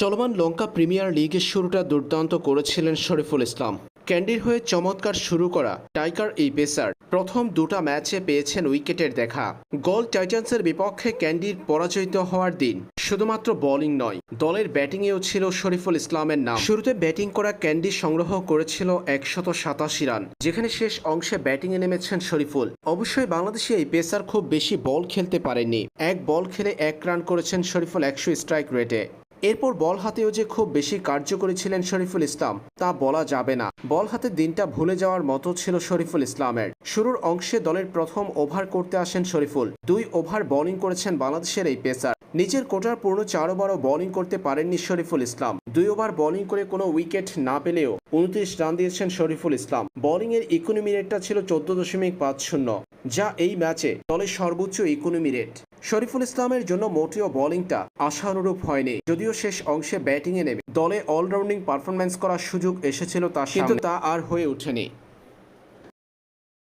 চলমান লঙ্কা প্রিমিয়ার লিগের শুরুটা দুর্দান্ত করেছিলেন শরীফুল ইসলাম। ক্যান্ডির হয়ে চমৎকার শুরু করা টাইকার এই পেসার প্রথম দুটা ম্যাচে পেয়েছেন উইকেটের দেখা। গোল টাইটান্সের বিপক্ষে ক্যান্ডির পরাজিত হওয়ার দিন। শুধুমাত্র বোলিং নয়, দলের ব্যাটিংয়েও ছিল শরীফুল ইসলামের নাম। শুরুতে ব্যাটিং করা ক্যান্ডি সংগ্রহ করেছিল একশত সাতাশি রান, যেখানে শেষ অংশে ব্যাটিংয়ে নেমেছেন শরীফুল। অবশ্যই বাংলাদেশে এই পেসার খুব বেশি বল খেলতে পারেননি। এক বল খেলে এক রান করেছেন শরীফুল একশো স্ট্রাইক রেটে। এরপর বল হাতেও যে খুব বেশি কার্যকরী ছিলেন শরীফুল ইসলাম, তা বলা যাবে না। বল হাতে দিনটা ভুলে যাওয়ার মতো ছিল শরীফুল ইসলামের। শুরুর অংশে দলের প্রথম ওভার করতে আসেন শরীফুল। দুই ওভার বোলিং করেছেন বাংলাদেশের এই পেসার। নিজের কোটার পূর্ণ চার বারো বোলিং করতে পারেননি শরীফুল ইসলাম। দুই ওভার বোলিং করে কোনো উইকেট না পেলেও উনত্রিশ রান দিয়েছেন শরীফুল ইসলাম। বোলিংয়ের ইকোনমি রেটটা ছিল চোদ্দ দশমিক পাঁচ শূন্য, যা এই ম্যাচে দলের সর্বোচ্চ ইকোনমি রেট শরীফুল ইসলামের জন্য মোটেও বোলিংটা আশানুরূপ হয়নি। যদিও শেষ অংশে ব্যাটিংয়ে নেমে দলে অলরাউন্ডিং পারফরম্যান্স করার সুযোগ এসেছিল তার কিন্তু তা আর হয়ে ওঠেনি।